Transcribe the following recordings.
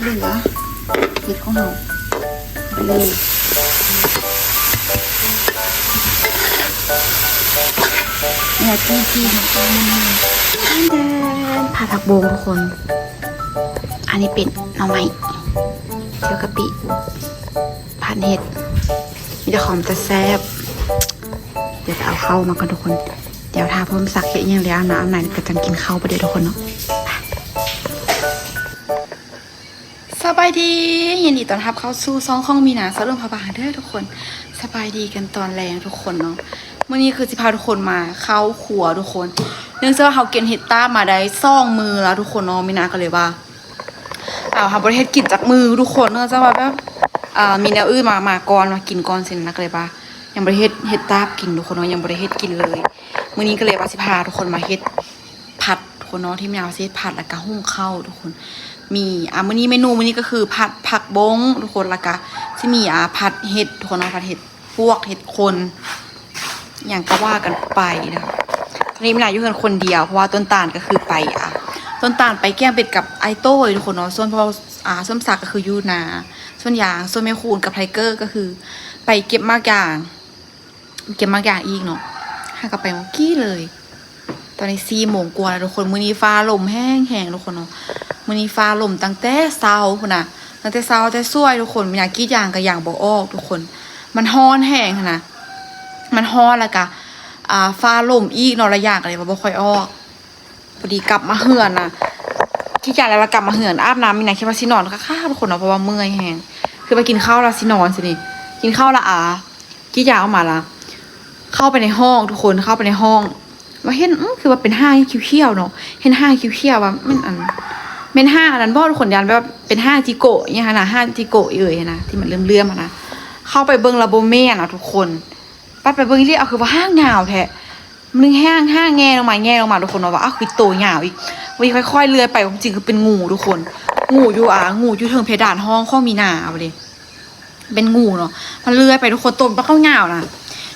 เหลือเห็ดของเราเลยเนี่ยจีจี้ของเรามันเดินผัดผักบงทุกคน อันนี้เป็นหน่อไม้เจียวกะปิผัดเห็ด มีแต่ของจะแซ่บเดี๋ยวจะเอาเข้ามากันทุกคน เดี๋ยวทาเพิ่มสักเยอะอย่างเดียวนะอันไหนก็จะกินข้าวไปเดี๋ยวทุกคนเนาะายดียินดีต้อนรับเข้าสู่ซองข้องมีนาสะดุ้งพบาเด้อทุกคนสบายดีกันตอนแรงทุกคนเนาะเมื่อนี้คือสิพาทุกคนมาเข้าครัวทุกคน เนื่องจากว่าเขาเก็บเห็ดต้ามาได้ซ่องมือแล้วทุกคนเนาะมีนาก็เลยว่าเอาค่ะประเทศกินจากมือทุกคนเนื่องจากว่าแบบมีแนวอื่นมามาก่อนมากินก่อนเสร็จนักเลยว่ายังประเทศเฮ็ดตากินทุกคนเนาะยังประเทศกินเลยมื้อนี้ก็เลยว่าสิพาทุกคนมาเฮ็ดผัดทุกคนเนาะที่มีเอาเฮ็ดผัดแล้วก็หุ้งข้าวทุกคน มีอ่ามื้อนี้เมนูมื้อนี้ก็คือผัดผักบงทุกคนล้วก็ที่มีอ่าผัดเห็ดทุกคนนะผัดเห็ดพวกเห็ดคน อย่างก็ว่ากันไปนะคะตอนนี้ม่นายอยู่กันคนเดียวเพราะว่าต้นตาลก็คือไปอะต้นตาลไปแก้มเป็ดกับไอโต้ทุกคนเนาะส่วนพออ่าส้มสักก็คือยูนาส่วนยางส่วนแม่คูณกับไทเกอร์ก็คือ ไปเก็บมากอย่าง เก็บมากอย่างอีกเนาะหากลับไปเมื่อกี้เลย ตอนนี้สี่โมงกว่าแล้วทุกคนมื้อนี้ฟ้าลมแห้งแห้งทุกคนเนาะมื้อนี้ฟ้าลมตั้งแต่เช้าพุ่นน่ะตั้งแต่เช้าแต่สวยทุกคนมีอยากกรีดยางกับยางบ่ออก ทุกคน มันฮ้อนแห้งนะมันฮ้อนแล้วก็อ่าฟ้าลมอีกเนาะระยะก็เลยว่บ่ค่อยออกพอดีกลับมาเหือนน่ะที่จาแล้วเรากลับมาเหือนอาบน้ำมีไหนคิดว่าสินอนค่ะทุกคนเนาะเพราะว่าเมื่อยแฮงคือไปกินข้าวแล้วสินอนสินี่กินข้าวละอากี่ยาออกมาละเข้าไปในห้องทุกคนเข้าไปในห้อง ว่าเห็นคือว่าเป็นห้างคิวเขียวเนาะเห็นห้างคิวเขียวว่ามันอันเป็นห้างอันนั้นบ่ทุกคนยันแบบเป็นห้างจิโกะเนี่ยค่ะนะห้างจิโกะเอ่ยนะที่มันเลื่อมๆอะนะเข้าไปเบิ่งระบบแม่นะทุกคนปัดไปเบิ่งเรียกเอาคือว่าห้างยาวแท้มึงแห้งห้างแง่ลงมาแง่ลงมาทุกคนว่าอ้าวคือโตยาวอีกวันค่อยๆเลื้อยไปความจริงคือเป็นงูทุกคน งูอยู่อะงูอยู่เทิงเพดานห้องข้อมีหนาเอาเลยเป็นงูเนาะมันเลื้อยไปทุกคนต้นปลาเข้าเงานะ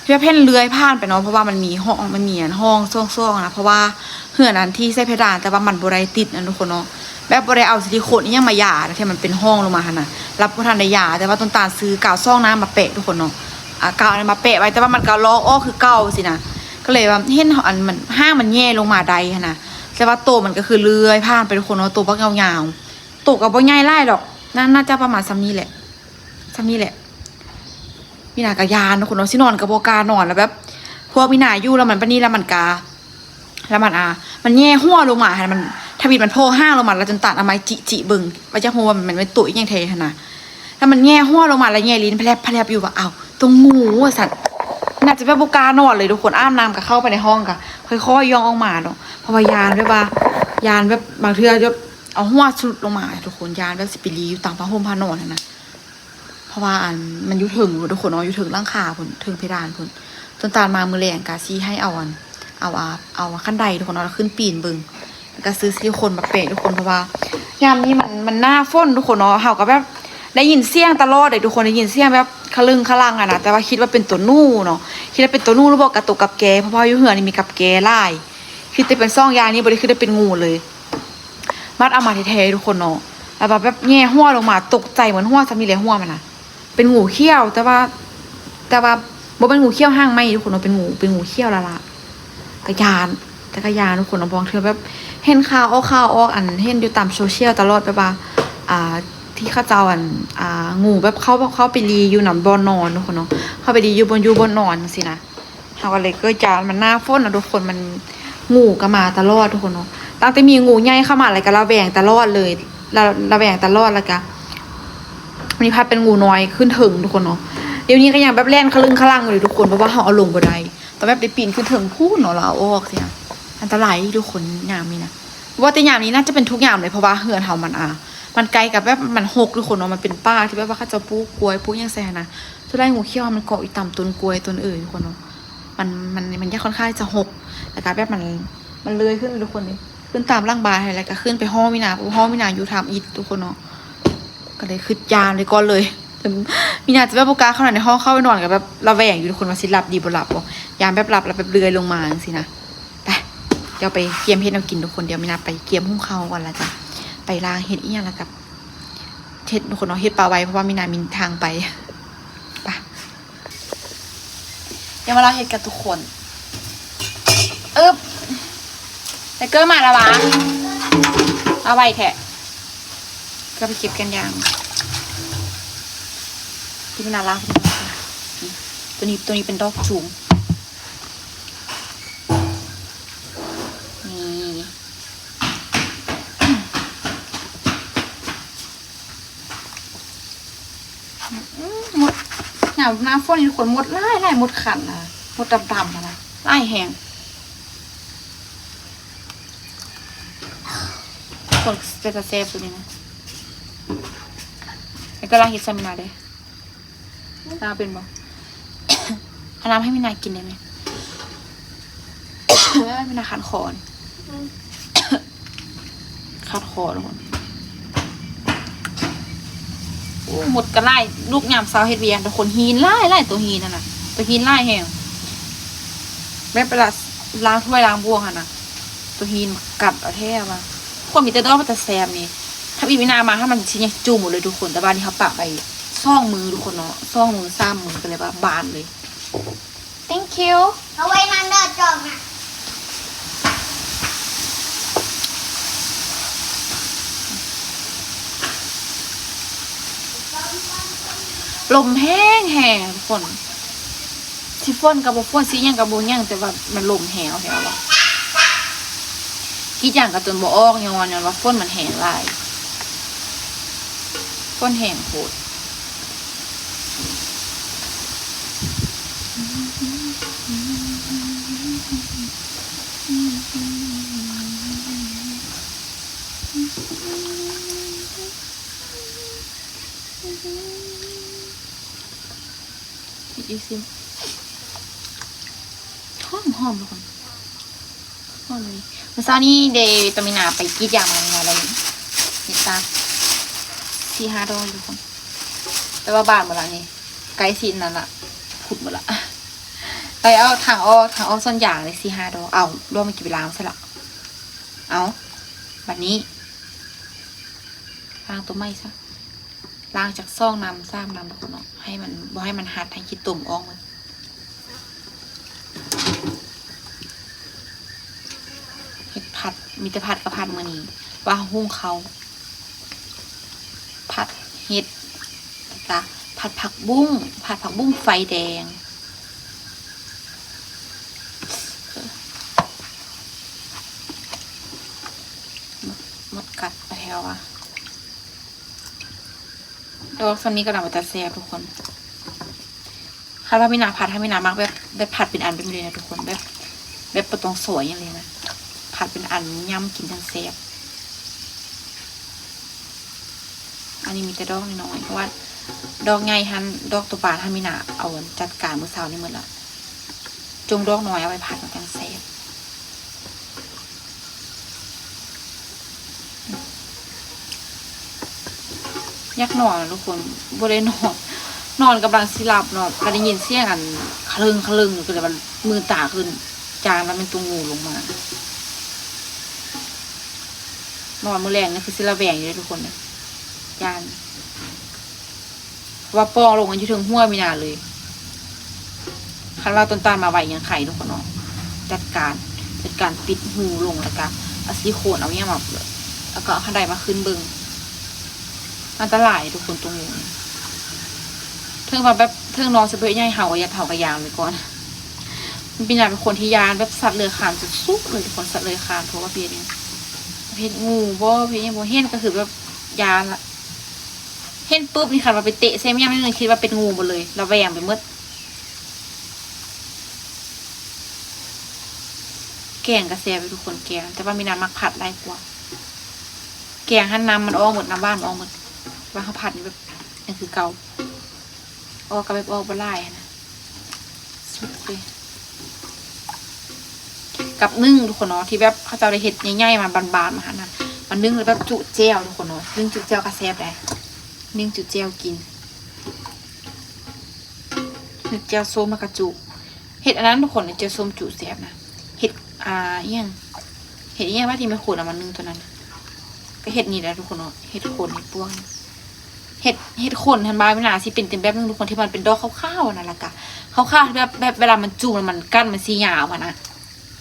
ที่ว่าเพ่นเลื้อยผ่านไปเนาะเพราะว่ามันมีห้องมันมีอันห้องซ่องๆนะเพราะว่าเหือนอันที่ใส่เพดานแต่ว่ามันบริติดนะทุกคนเนาะแบบบริเอาซิลิโคนนี่ยังมาหยานะที่มันเป็นห้องลงมาหันะรับประทานในยาแต่ว่าต้นตาลซื้อกาวซ่องน้ำมาเปะทุกคนเนาะกาวนั้นมาเปะไว้แต่ว่ามันกาวล้ออ้อคือเก่าสินะก็เลยว่าเห็นอันมันห้างมันแย่ลงมาใดหั้นนะแต่ว่าโตวมันก็คือเลื้อยผ่านไปทุกคนเนาะตัวบักยาๆโตวกับบ่ใหญ่ไล่ดอกน่าน่าจะประมาณซ้ำนี้แหละซ้ำนี้แหละ มีนากะยานทุกคนเนาสินอนกับโบกานอนแล้วแบบพวกมีนาอยู่แล้วมันปนนี้แล้วมันกา แล้วมันอะมันแย่หัวลงมาหันมันทวีตมันโพห้างลงมาแล้วจนตัดเอาไม้จิจิเบึงว่าจะหัวมันเป็นตุ๋ยยังเทหันะแล้วมันแย่หัวลงมาแล้วแย่ลิ้นแผลบแผลบอยู่ว่าอ้าตรงงูอะสัตว์น่าจะแบบบุกานอนเลยทุกคนอ้ามน้ำกับเข้าไปในห้องกับค่อยๆย่องออกมาเนาะเพราะว่ายานแบบว่ายานแบบบางเทื่อจะเอาหัวสุดลงมาทุกคนยานแบบสิปิลีอยู่ต่างผ้าห่มผ้านอนนะนะ ราะว่าอันมันอยู่ถึงทุกคนเนาะอยู่ถึงร่างคาพุ่นถึงเพดานพุ่นจนตานมามือแรงกาซีให้เอาอัน เอาอาเอาขั้นใดทุกคนเอาขึ้นปีนบึงก็ซื้อซิลิโคนมาเปะทุกคนเพราะว่ายามนี้มันมันหน้าฝนทุกคนเนาะเฮาก็แบบได้ยินเสียงตลอดเลยทุกคนได้ยินเสียงแบบคลึงคลังอะนะแต่ว่าคิดว่าเป็นตัวนู่เนาะคิดว่าเป็นตัวนู่หรือบอกกระตุกกับแกเพราะว่าอยู่เหือนี่มีกับแกไล่คิดแต่เป็นซ่องยานี่บริคือได้เป็นงูเลย มัดเอามาเทๆทุกคนเนาะแล้วแบบแบบแง่หัวลงมาตกใจเหมือนหัวสามีเลยหัวมันนะ เป็นงูเขี้ยว แต่ว่า แต่ว่าบ่เป็นงูเขี้ยวห้างไม่ทุกคนเนาเป็นงูเป็นงูเขี้ยวละละกระยานแต่กระยานทุกคนเนาบางเธอแบบเห็นข่าวออกข่าวออกอันเห็นอยู่ตามโซเชียลตลอดแบบว่าอ่าที่ข้าเจ้าอันอ่างูแบบเข้าเข้าไปรีอยู่หนำบอนนอนทุกคนเนาะเข้าไปรีอยู่บนอยู่บนนอนสินะเขาก็เลยเกิดจากมันหน้าฝนนะทุกคนมันงูก็มาตลอดทุกคนเนาะตั้งแต่มีงูใหญ่เข้ามาอะไรก็ระแวงตลอดเลยระระแวงตลอดแล้วก็ มีพัดเป็นงูน้อยขึ้นถึงทุกคนเนาะเดี๋ยวนี้ก็ยังแบบแล่นคลึงคลังอยู่ทุกคนเพราะว่าเขาเอาลงบ่ได้แต่แบบได้ปีนขึ้นถึงพูดเนาะเราอาออกสินะอันตรายทุกคนยามนี้นะว่าแต่ยามนี้น่าจะเป็นทุกยามเลยเพราะว่าเหือนเฮามันอะมันไกลกับแบบมันหกทุกคนเนาะมันเป็นป้าที่แบบว่าเขาจะปูกกล้วยปลูกยังแซนะสุดท้งูเขี้ยวมันเกาะอีต่ำต้นกล้วยต้นอื่นทุกคนเนาะมันมันมันยากค่อนข้างจะหกแต่การแบบมันมันเลื้อยขึ้นทุกคนนี่ขึ้นตามร่างบายอะไรก็ขึ้นไปห้องวินาห้องวินาอยู่ทำอีททุกคนเนาะ ก็เลยขึ้นยานเลยก่อนเลยมีนาจะแบบโปกาเข้าในห้องเข้าไปนอนกับแบบระแวงอยู่ทุกคนว่าสิหลับดีบ่หลับบ่ยามแบบหลับแล้วแบบเลื้อยลงมาสินะไปเดี๋ยวไปเกียมเฮ็ดเอากินทุกคนเดี๋ยวมีนาไปเกียมหุ้งข้าวก่อนละจ้ะไปล้างเฮ็ดอีหยังล้วกับเฮ็ดทุกคนเนาะเฮ็ดปลาไว้เพราะว่ามีนามีทางไปไปเดี๋ยวมาเรางเฮ็ดกันทุกคนเอ๊บไทเกอร์มาแล้ววะเอาไว้แทะ ก็ไปเก็บกันยางที่มีนาล้าตัวนี้ตัวนี้เป็นดอกสูงนี่หมดหนาวน้ำฝนนี่ทุกคนหมดไล่ไล่หมดขันนะหมดดำๆนะนะไล่แหงคนจะจะเซฟตัวนี้นะ แล้วก็ล้างฮิตซมินาเลยตาเป็นบ่เอาน้ำให้มินากินได้ไหมไม่มินาขันคอนขัดคอทุกคนโอ้หมดกระไล่ลูกยามสาวเฮ็ดเวียงแต่คนฮีนไล่ไล่ตัวฮีนนั่นน่ะ ตัวฮีนไล่แหงแม่เวลาล้างถ้วยล้างบวงอะนะตัวฮีนกัดเอาแท้ว่ะคนมีแต่ดอกมันแต่แซมนี่ ถ้าอีวินามาถ้ามันชิ้นใหญ่จุ่มหมดเลยทุกคนแต่บ้านนี้เขาปะไปซ่องมือทุกคนเนาะซ่องมือซ้ำมือกันเลยว่าบานเลย thank you เอาไว้นั่นเด้อจองน่ะลมแห้งแห้งทุกคนที่ฝนกับบฝนสีหยังกับบุยังแต่ว่ามันลมแห้งเอาแห้งวะกี่อย่างกับจนบ่ออกย้อนย้อนว่าฝนมันแห้งหลาย ฝนแห้งโคตรอีซิมหอมหอมทุกคนหอมเลยเมื่อเช้านี้เดย์ตามินาไปกรีดยางมาอะไรนี่ตา สี่ห้าดอลทุกคนแต่ว่าบานหมดละนี่ไกด์ซีนนั่นละขุดหมดละไปเอาทางออกทางออกส่วนอย่างเลยสี่ห้าดอเอารวมมากี่เวลาใช่ละเอาแบบนี้ล้างตัวไม่ซะล้างจากซ่องน้ำซ้ำน้ำทุกคนเนาะให้มันบ่ให้มันหัดให้คิดตุ่มออกมันเห็ดผัดมีแต่ผัดกับผัดมือนี้ว่าหุ้งเขา เห็ดจ้ะผัดผักบุ้งผัดผักบุ้งไฟแดงมดกัดไปแล้วอะดอกซันนี้กำลังมาจะแซ่บทุกคนคาดว่ามินาผัดให้มินามากแบบแบบผัดเป็นอันเป็นเลยนะทุกคนแบบแบบประตองสวยอย่างเลยนะผัดเป็นอันย่ำกินทั้งแซ่บ อั นนี้มีแต่ดอกน้อยเพราะว่าดอกใหญ่ฮันดอกตัวปานฮันมินาเอาจัดการมือเช้านี่หมดละจงดอกน้อยเอาไปผัดกับแกงเซฟยักนอนทุกคนบ่ได้นอนนอนกำลังสิหลับเนอนก็ได้ยินเสียงกันคลึงคลึงก็เลยมันมือตาขึ้น จางแล้วเป็นตัวงูลงมานอนมือแรงนี่คือสิระแวงอยู่เลยทุกคนเนี่ย จานว่าปองลงกันอยู่ถึงหัวยไม่นานเลยคันว่าต้นตาลมาไหวยังไข่ทุกคนเนาะจัดการจัดการปิดหูลงแล้วก็เอาซีโคนเอาเนี่ยมาเลยแล้วก็เอาขันไดมาขึ้นเบิงอันตรายทุกคนตรงนี้เทิงมาแบบเทิงนอนสะเปรย์ใหญ่เห่ากับยาเห่ากับยามไปก่อนมันเป็นอย่างเป็นคนที่ยานแบบสัตว์เลื้อยคลานสุดสุดเลยคนสัตว์เลื้อยคลานเพราะว่าเพียเนี่ยเพศงูบ่เพศยังบ่เห็นก็คือแบบยานละ เห็นปุ๊บนี่ค่ะมาไปเตะเซมยังไม่เลยคิดว่าเป็นงูหมดเลยเระแวงไปหมดแกงกระเซียไปทุกคนแกงแต่ว่ามีน้ำมักผัดได้กว่า แกงหันน้ำมันออกหมดน้ำบ้านมันออกหมดว่าเขาผัดนี่แบบนี่คือเกาออกกับแบบออกบะไล่นะสุดเลยกับนึ่งทุกคนเนาะที่แบบเขาจะเอาได้เห็ดง่ายๆมาบานๆมาหานะมันนึ่งแล้วแบบจุเจลทุกคนเนาะนึ่งจุเจลกระเซียบได้ นึ่งจุดเจลกินเห็ดเจลส้มมากระจุเห็ดอันนั้นทุกคนเนี่ยเจลส้มจุแซ่บนะเห็ดอ่าเอี่ยงเห็ดเอี่ยงว่าที่ม่ขูดอามานึ่งตัวนั้นก็เห็ดนี่แหละทุกคนเนาะเห็ดโคนเห็ดป้วงเห็ดเห็ดขนทันบายเวลาสิเป็นเป็นแบบนึงทุกคนที่มันเป็นดอกขาวๆนั่นแหละกะข้าวๆแบบแบบเวลามันจูบมันกั้นมันสียาวอะนะ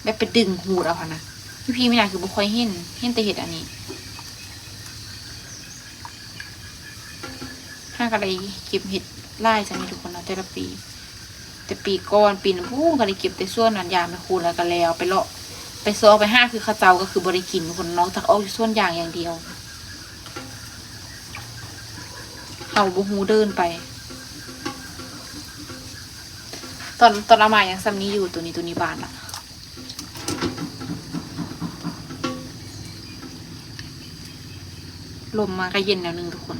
แบบไปดึงหูดเอาอะนะพี่พี่ไม่น่าคือบุคอยเห็นเห็นแต่เห็ดอันนี้ห้า ก็เลยเก็บเห็ดไล่จะมีทุกคนเนาะแต่ละปี แต่ปีก่อนปีนั้นพู้ก็เลยเก็บแต่ส่วนนั้นยางไปคูแล้วก็แล้วไปเลาะไปซอไปห้าคือข้าวเจ้าก็คือบริกินคนน้องจากออกส่วนยางอย่างเดียวเอาบูฮูเดินไป ตอนตอนเอามายังซัมนี้อยู่ตัวนี้ตัวนี้บานอะลมมาก็เย็นแล้วนึงทุกคน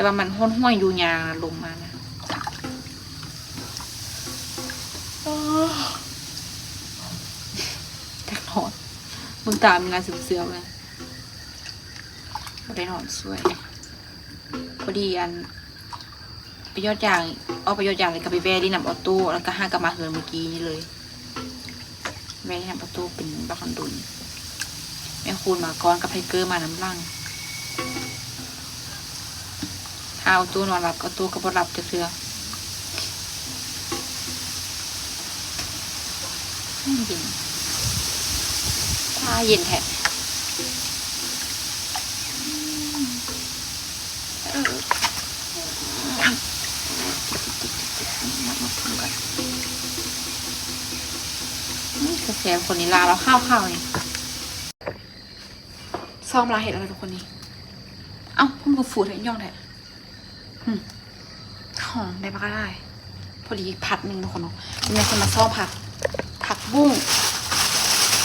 แต่ว่ามันห้วนห้วยอยู่ยางนะลมมานะอ้าวแต่นอนมึงตามงานสืบเสือเลยไม่ได้นอนสวย พอดีอันไปยอดยางเอาไปยอดยางเลยกับไปแวะที่นำออโต้แล้วก็ห้างกลับมาเฮือนเมื่อกี้นี่เลยแวะที่นำออโต้เป็นบักคันดุนแม่คูณมาก่อนกับไฮเกอร์มาน้ำลังถ้า เอาตัวนอนหลับก็ตัวก็บ่หลับจะเถื่ออืมเย็นถ้าเย็นแท้เออนักมาถึงกันนี่กระแสคนนี้ลาเราข้าวข้าวนี่ซ้อมลาเห็ดอะไรทุกคนนี้เอ้าพุ่มกับฟูดเห็นย่องแท้ หอมได้ปะก็ได้ พอดีผัดหนึ่งทุกคนเนาะยังจะมาซ้อมผัก ผักบุ้ง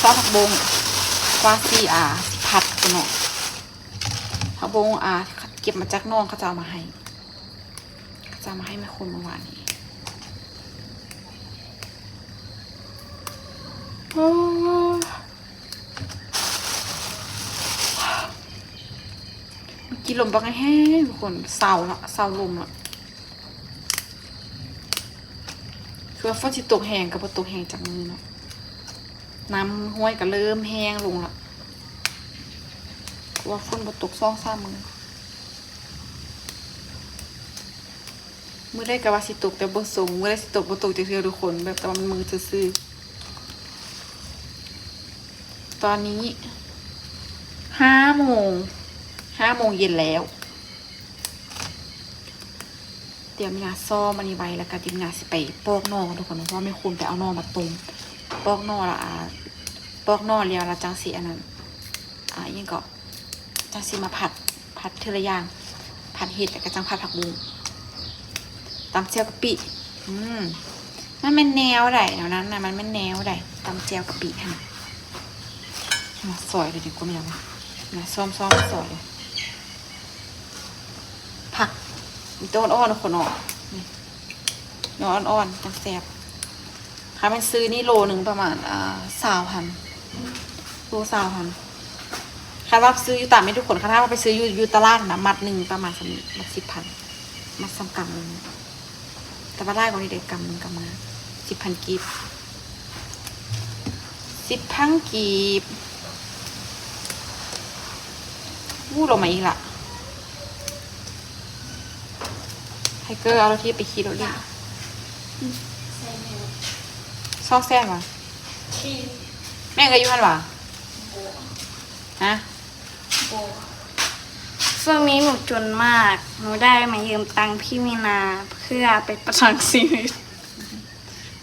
ซ้อมผักบงกว่าซีอาผัดกันเนาะผักบงอ่าเก็บมาจากน้องเขาจะเอามาให้เขาจะมาให้แม่คุณเมื่อวานนี้โอ้ยเมื่อกี้ ลมบักแห้งทุกคนเศร้าละเศร้าลมละคือว่าฝนสิตกแห้งกับตกแห้งจากมือเนาะน้ำห้วยก็เริ่มแห้งลงละว่าฝนบ่ตกซ่องซ่ามือมือได้กับว่าสิตกแต่บ่สูงมือได้สิตกบ่ตกจะเทือทุกคนแบบแต่ว่ามันมือซื่อตอนนี้ห้าโมง ห้าโมงเย็นแล้วเดี๋ยมีนาซ่อมมันนี้ไว้แล้วก็ดิมนาสิไปปอกนอกทุกคนเพราะไม่ควรไปเอานอกมาต้มปอกนอกละอ่าปอกนอกแล้วละจังสีอันนั้น อ่ายังก็จังสีมาผัดผัดเทอละอย่างผัดเห็ดแล้วก็จังผัดผักบุ้งตำเจียวกะปิ อืมมันเป็นแนวใดแนวนั้นนะมันเป็นแนวใดตำเจียวกะปิค่ะมาซอยเลยดีกว่าไม่เอานะซ้อมซ้อมซอยเลยผักมี ต้นอ่อนๆคนออกนี่นอนอ่อนๆจังแซ่บถ้ามันซื้อนี่โลหนึ่งประมาณอ่าสาวพันโลสาวพันคาดว่าซื้ออยู่ตามไม่ทุกคนคาดว่าไปซื้ออยู่อยู่ตลาดนะมัดหนึ่งประมาณสมิมัดสิบพันมัดสองกำหนึ่งแต่ว่าได้กว่านี้เด็กกำหนึ่งกำมาสิบพันกีบสิบพันกีบวู้ลงมาอีกละ ไทเกอร์เอารถที่ไปขี่รถเล่นซอกแซนวะแม่งก็อายุพันวะฮะช่วงนี้หนูจนมาก หนูได้มายืมตังค์พี่มีนาเพื่อไปประทังชีวิต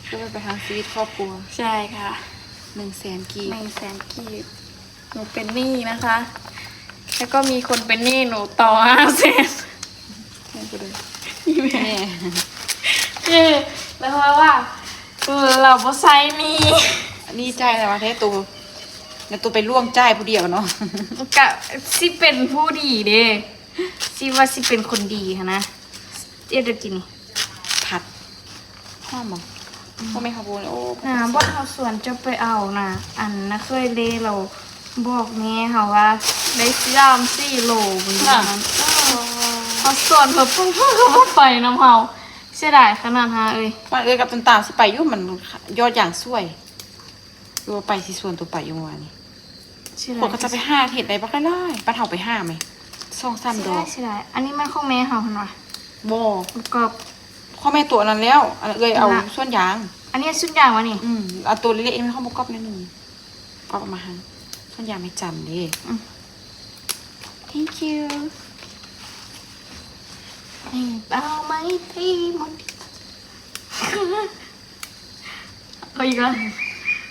เพื่อไปทางชีวิตครอบครัว ใช่ค่ะหนึ่งแสนกีหนึ่งแสนกีบหนูเป็นหนี้นะคะ แล้วก็มีคนเป็นหนี้หนูต่อห้าแสนแม่กูเลย นี่แม่แม่คือแล้วเพราะว่าเราบ่ใช้หนี้นี่ใจแต่ว่าแท้ตัวแล้วตัวไปร่วมใจผู้เดียวเนาะกะสิเป็นผู้ดีเด้สิว่าสิเป็นคนดีค่ะนะเดี๋ยวจะกินผัดห้อมมั้งพ่อแม่ขบวนโอ้นะบ่เอาส่วนจะไปเอานะอันนะเคยเลเราบอกแม่ค่ะว่าได้ซื้ออามสี่โลบนนั้น เอาส่วนเพิ่มเพิ่มก็บ่ไปน้ำเฮาเสียดายขนาดฮะเอ้ยว่าเอ้ยกับตันตามสิไปอยุ่มันยอดอย่างสวยดูว่าไปสิส่วนตัวไปอยู่เมื่อวานนี้เสียคดานยก็จะไปห้าเห็ดในบ้านได้ป้าเฒ่าไปห้าไหมสองสามดอกใช่ได้อันนี้มันของแม่เขาเนาะบ่ประกอบข้อแม่ตัวนั้นแล้วอันนั้นเลยเอาละส่วนยาง อันนี้สุดอย่างวะนี่ อืมเอาตัวเล็กๆนี่มันเข้าบกอบนิดนึงกอบออกมาหันส่วนยางไม่จำดิ thank you นี่ เอาไหมที่มันเอาอีกแล้ว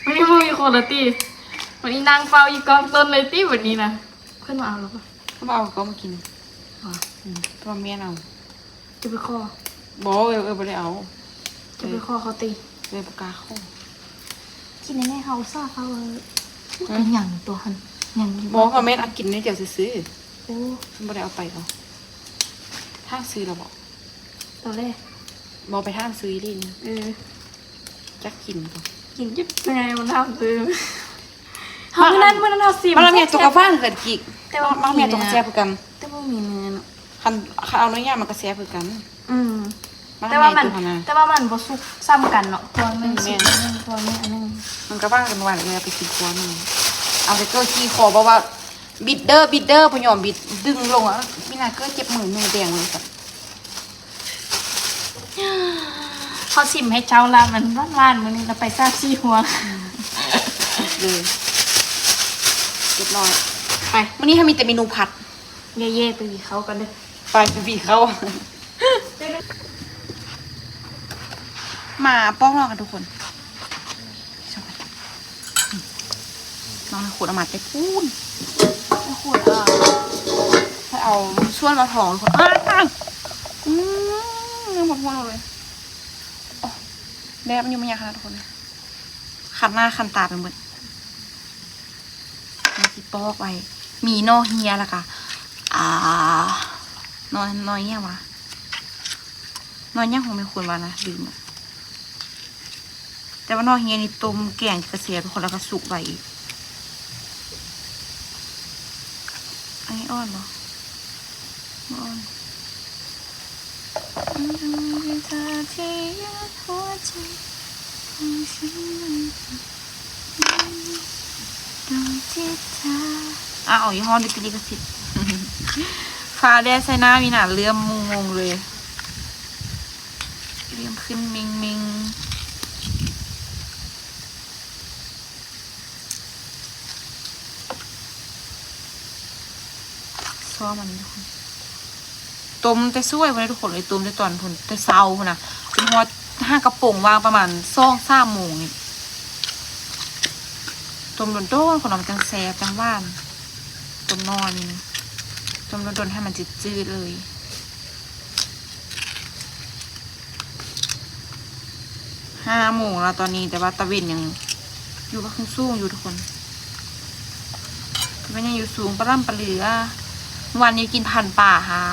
วันนี้มึงมีคนละตีวันนี้นางเฝ้าอีกกองต้นเลยตีวันนี้นะเพื่อนมาเอาหรือเปล่าเขามาเอาก็มากินอ๋ออืมตัวเมียเอาจะไปข้อบอกเออเออไม่ได้เอาจะไปข้อเขาตีเลยปากกาเข้ากินแน่ๆเขาซาเขาเออเป็นอย่างตัวหันอย่างนี้บอกเขาแม่นเอากินนี่เดี๋ยวซื้อโอ้ๆฉันไม่ได้เอาไปเขา ถ้าซื้อเราบอกตอนแรกบอกไปท่ามซื้อดินเออจะกินก่อนกินจิ๊บยังไงมันทำซื้อเมื่อนั้นเมื่อนั้นเราสิมันละเมียตัวกระฟ้านเกิดกิกแต่ว่ามันละเมียตัวกระแซบคือกันแต่ว่ามีเนื้อเนอะคันคันเอาเนื้อย่างมันกระแซบคือกัน อืมมันแต่ละว่าเมีมัยนตัวพนาแต่ว่ามันบ่สุกซ้ำกันเนาะตัวหนึงอืมสุกแม่อันหนึงตัวนี้อันหนึงมันกระฟ้านกันวันเลยเอาไปกินครัวมันเอาไปเกอร์ขี้คอบอกว่าบิดเดอร์บิดเดอร์พยอมบิดดึงลงอะมี นาเกอร์เจ็บมือมือแดงเลยสัตว์เขาชิมให้เจ้าละมันหวานๆมื้อนี้เราไปซาบซี่หัวเลยเรียบร้อยไปวันนี้ถ้ามีแต่เมนูผัด เย่ๆไปวีเขากันเด้อไปไปบีเขามาป้องรอกันทุกคนชอบกันน้องขูดเอามาไปพูนไม่ขวดอะให้เอา ส่วนมาถองทุกคนอ้าวอืมยังหมดหัวเราเลยโอ้แม่มันอยู่ไม่ยากขนาดทุกคนคันหน้าคันตาไปหมดมันสิปอกไว้ มีนอเฮียและค่ะอ่านอยนอยเนี่ยวะนอยเนี่ยคงไม่ควรว่านะลืมอะแต่ว่านอเฮียนี่ต้มแกงกระเสียทุกคนแล้วก็สุกไว้อีกอันนี้อ่อนเหรอไม่อ่อนอืมเป็นเธอ ที่ยึดหัวใจของฉันตรงที่เธออะเอายี่ห้อดิปิลิกสิทธิ์ฟ้าแดดใส่หน้ามีหนาเลื่อมมุงงงเลยเลื่อมขึ้นมิงมิงซ้อมมันทุกคน ต้มแต่สวยวันนี้ทุกคนเลยต้มแต่ตอนพุ่นแต่เช้าพุ่นนะจนหัวห้ากระโปรงวางประมาณสองสามโมงนี่ต้มโดนโดนๆคนเราจังแซ่บจังว่านต้มนอนนี่จมโดนให้มันจืดๆเลยห้าโมงแล้วตอนนี้แต่ว่าตะเวนยังอยู่ก็ขึ้นสูงอยู่ทุกคนตะเวนยังอยู่สูงประล่ำประเหลือเมื่อวันนี้กินพันป่าค่ะ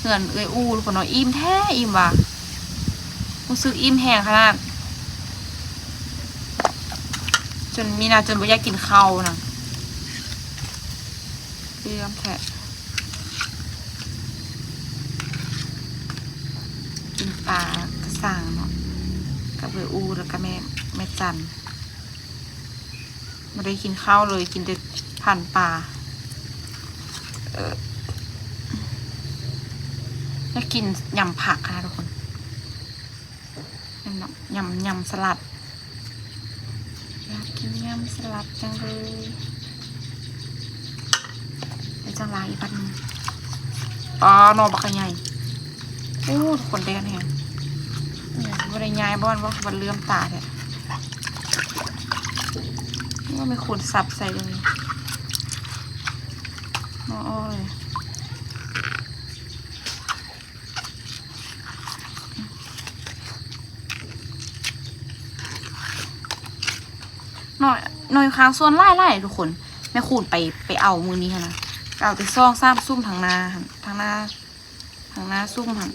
เหือนเอ้ยอู้ทุกนเนาะอิ่มแท้อิ่มว่ะรู้สึกอิ่มแห้งขนาดจนมีนาจนบ่อยากกินข้าวนะเรื่องแท้กินปลากระสังเนาะกับเบออูแล้วก็แม่แม่จันไม่ได้กินข้าวเลยกินแต่ผ่านปลาเออ แล้วกินยำผักค่ะทุกคนยำยำยำสลัด อยากกินยำสลัดจังเลยไปจังลาอีกปันงอ๋อนอบักใหญ่โอ้ทุกคนได้กันแฮงเนี่ยบริยายบ้านว่าบันเลื่อมตาเนี่ยว่าไม่ควรสับใส่เลยน้ออ้ย หน่อยหน่อยค้างส่วนไล่ไล่ทุกคนแม่คูณไปไปเอามือนี้นะเอาแต่องซ้ำซุ่มทางหนาทางหน้าทางหน้าซุ่มหัน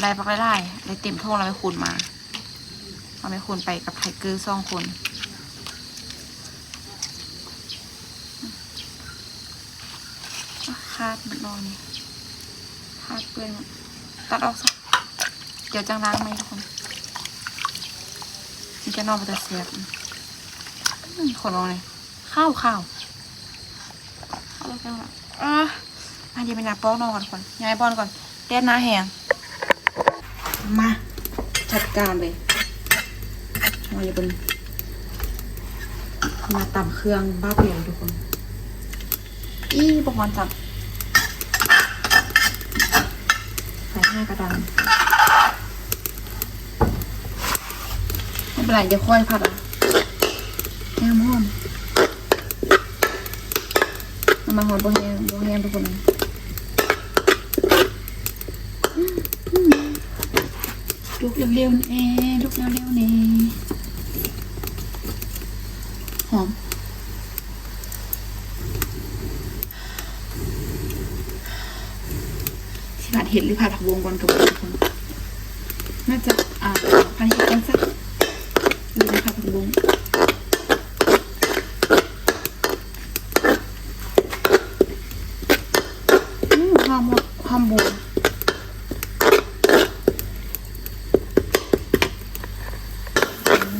ได้ปักได้ได้ได้เต็มท่งแล้วไม่คูณมาเอาไม่คูณไปกับไทเกอร์สองคนคาดมันนอนคาดเปื้อนตัดออกซะเดี๋ยวจังล้างไหมทุกคนนี่จะนอนไปแต่เสียบ ขอลองเลยข้าวข้าวข้าวแล้วจังละอะอันนี้เป็นนาป้อนนอนก่อนก่อนย้ายบอลก่อนแดดหน้าแหงมาจัดการเลยมาอยู่บนมาตำเครื่องบ้าเปลี่ยนทุกคน อีบอกวันจับใส่ห้ากระดังไม่เป็นไรเดี๋ยวค่อยผัดอะแห้งหอมน้ำ มันหอมโบแฮงโบแฮงทุกคนลุกเร็วๆนี่ลุกเร็วๆนี่หอมสิผัดเห็ดหรือผัดผักวงก่อนกับทุกคน น่าจะอ่าผัดเห็ดกันสักหรือผัดผักวงอืมหอมหมดหอมบัว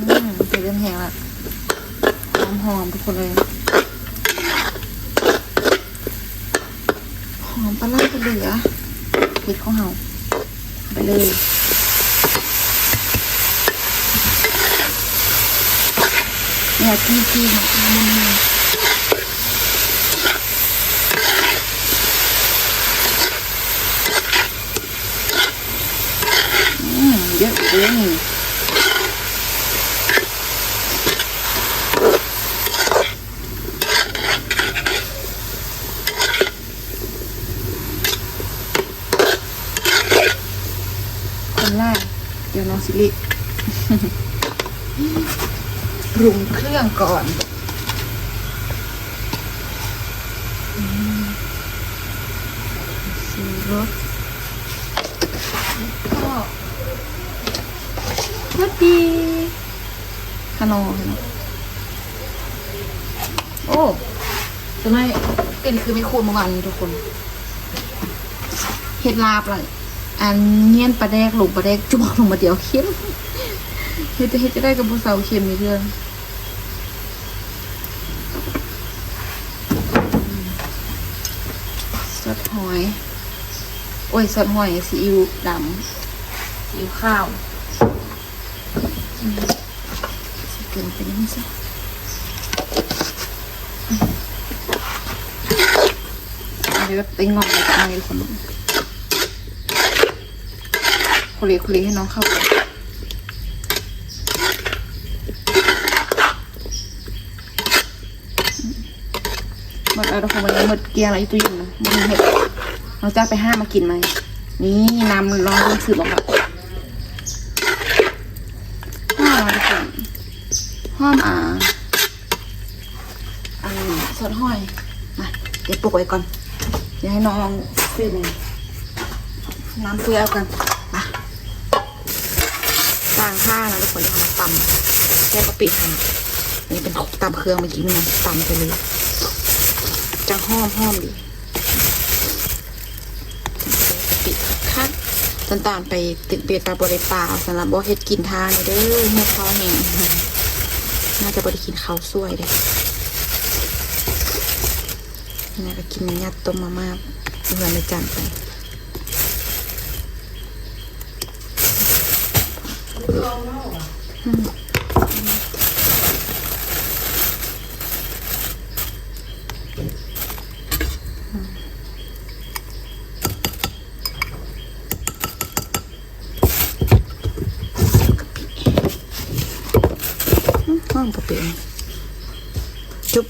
อืมเจะเริ่มแห้งละหอมหอมๆทุกคนเลย หอมปลาล่าปลาเหลือพริกของเฮาไปเลยเนี่ยที่ที่ของมันอืมเยอะเลยคนแรกเดี๋ยวน้องสิริ ปรุงเครื่องก่อนซีรสก็รสดีฮานอยเนอะโอ้จะไม่เป็นคือไม่คูณเมื่อวานนี้ทุกคนเห็ดลาบเลยอันเนียนปลาแดกหลงปลาแดกจุบลงมาเดียวเค็ม เฮ็ดจะเฮ็ดจะได้กับผู้สาวเค็มในเรื่องซอสหอย โอ้ยซอสหอยซีอิ๊วดำซีอิ๊วข้าวอืมสิเกินไปนิดนึงสิอืมอันนี้แบบติ้งงอนเลยจะเอาไงคนคุเรคุเรให้น้องเข้าไป หมดแล้วทุกคนวันนี้หมดเกลียงอะไรตู้เย็นนะมันเห็ดเราจะไปห้ามากินไหมนี่น้ำร้อนรู้สึกหรอครับห้อมทุกคนห้อมอ่าอันนี้สดห้อยมาเดี๋ยวปลุกไว้ก่อนเดี๋ยวให้น้องซื้อหนึ่งน้ำเปรี้ยวกันมาสร้างผ้านะทุกคนที่เขามาตำแค่กะปิทำอันนี้เป็นตำเครื่องเมื่อกี้นี่นะตำไปเลย จะห้อมห้อมดีปิดคักจนตามไปติดเบียดปลาบริปลาสำหรับบอเฮ็ดกินทานเด้อเมื่อเขาแห้งน่าจะบริกินข้าวสวยเลยน่าจะกินยัดต้มมาม่าเพื่อนในจานไปห้อ งปะเปียงจุ๊บ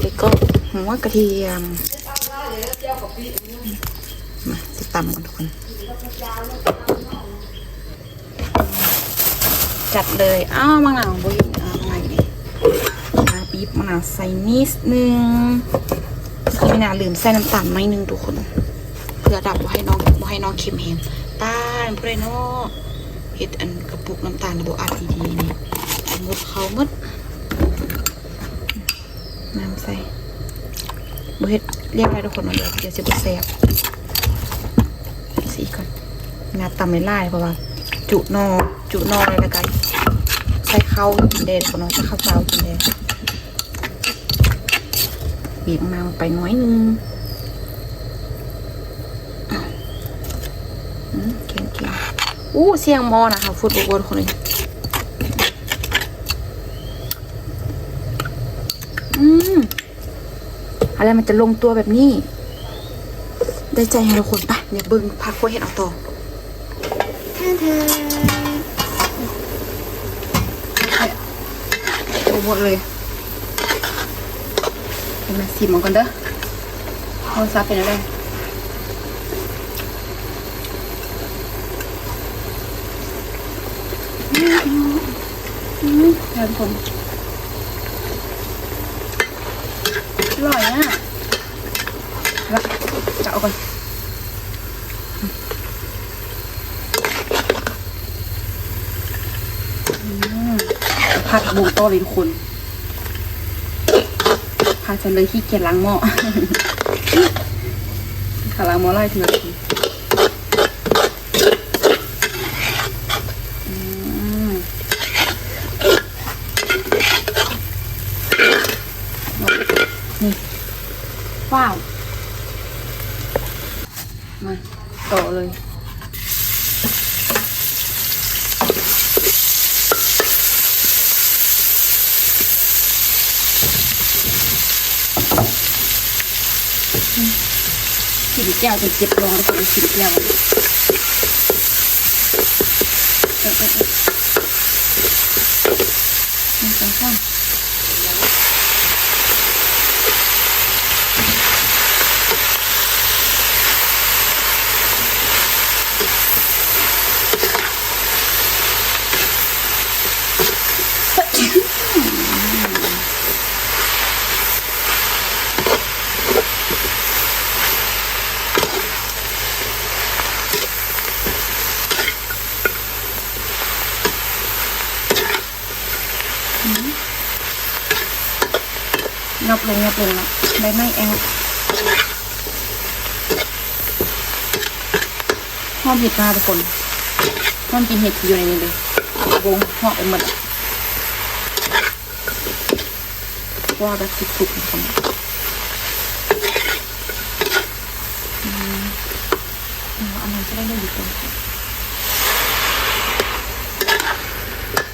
แล้วก็หัวกระเทียมมาจะตำกันทุกคน จัดเลย อ้าวมะนาวบุยอ้าวอะไรเนี่ยมาบีบมะนาวใส่นิดนึงคือไม่น่าลืมใส่น้ำตาลหน่อยนึงทุกคน เพื่อดับว่าให้น้องว่ให้น้องเค็มแหงตาลเพื่อนเนาะ เฮ็ดอันกระปุกน้ำตาลระบบอัดดีๆนี่หมดเขามดน้ำใส่บเฮ็ดเรียบร้อยทุกคนมาเลยเดี๋ยวจะบ่แซ่บสีก่อนงาตำไม่ไล่เพราะว่า จุนอจุนอเลยละกันใส่ข้าวกินเดนคนน้องจะข้าวเปล่ากินเดนบีบมะนาวลงไปน้อยนึงอืมเก่งเก่ง อู้เสียงหมอนะคะฟุตบอลคนนี้อืมอะไรมันจะลงตัวแบบนี้ ได้ใจให้ทุกคนไปเดี๋ยวเบิ้งพักโคเห็ดเอาต่อแทนเธอโอ้หมดเลยเดี๋ยวมาสิมันก่อนเด้อโทรศัพท์เป็นอะไรอืมอื มเดี๋ยวทุกคนอร่อยอะล้วจะเอาก่อนผัดบุงโตเลยทุกคนผัดเสร็จเลยขี้เกียจล้างหม้อขาล้างหม้อไล่ทีละทีอืมนี่ ว้าวมาต่อเลยกินแก้วจนเจ็บรองแล้วก็กินแก้วเออเออเออหนึ่งสองสามงับลงงับลงแล้วใบไม้แอลหอม เห็ดมาทุกคนหอมกินเห็ดอยู่ในนี้เลยวงหอมไปหมดอะว่าแบบสุกๆทุกคนอืมเอาอันนั้นจะได้ได้ดีกว่า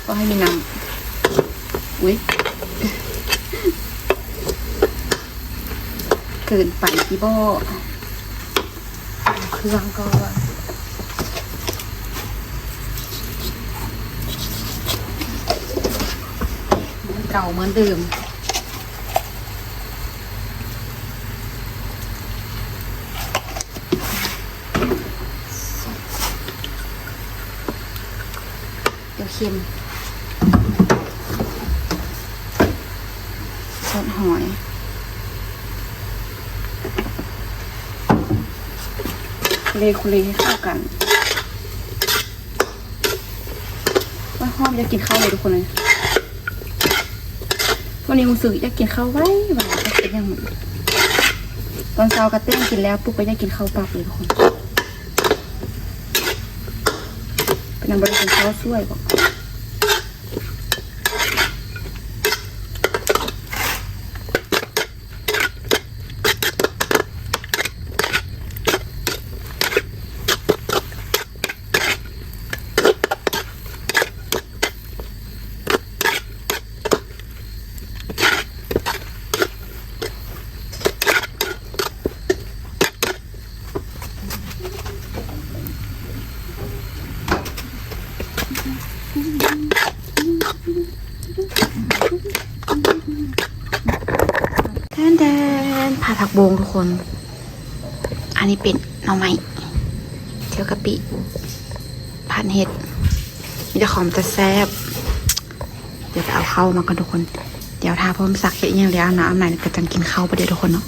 ก็ให้มีน้ำอุ้ยเกินไปที่บ่เครื่องก่อน เก่าเหมือนเดิม เดี๋ยวเค็มซอสหอยเลคุเลให้เข้ากันว่าหอมอยากกินข้าวเลยทุกคนเลย วันนี้รู้สึกอยากกินข้าวไว้ไว้จะเป็นยังไงตอนเช้ากระเต้งกินแล้วปุ๊บก็อยากกินข้าวปักเลยทุกคนเป็นนางบริกินข้าวช่วยบอกแทนแทนผ่าผักบงทุก คน อันนี้เป็นหน่อไม้เที่ยวกะปิผัดเห็ด มีแต่ของจะแซ่บเดี๋ยวจะเอาเข้ามากันทุกคน เดี๋ยวทาพร้อมสักเห็ดอย่างเดียวเอาน้ำไหนก็จังกินข้าวไปเดี๋ยวทุกคนเนาะ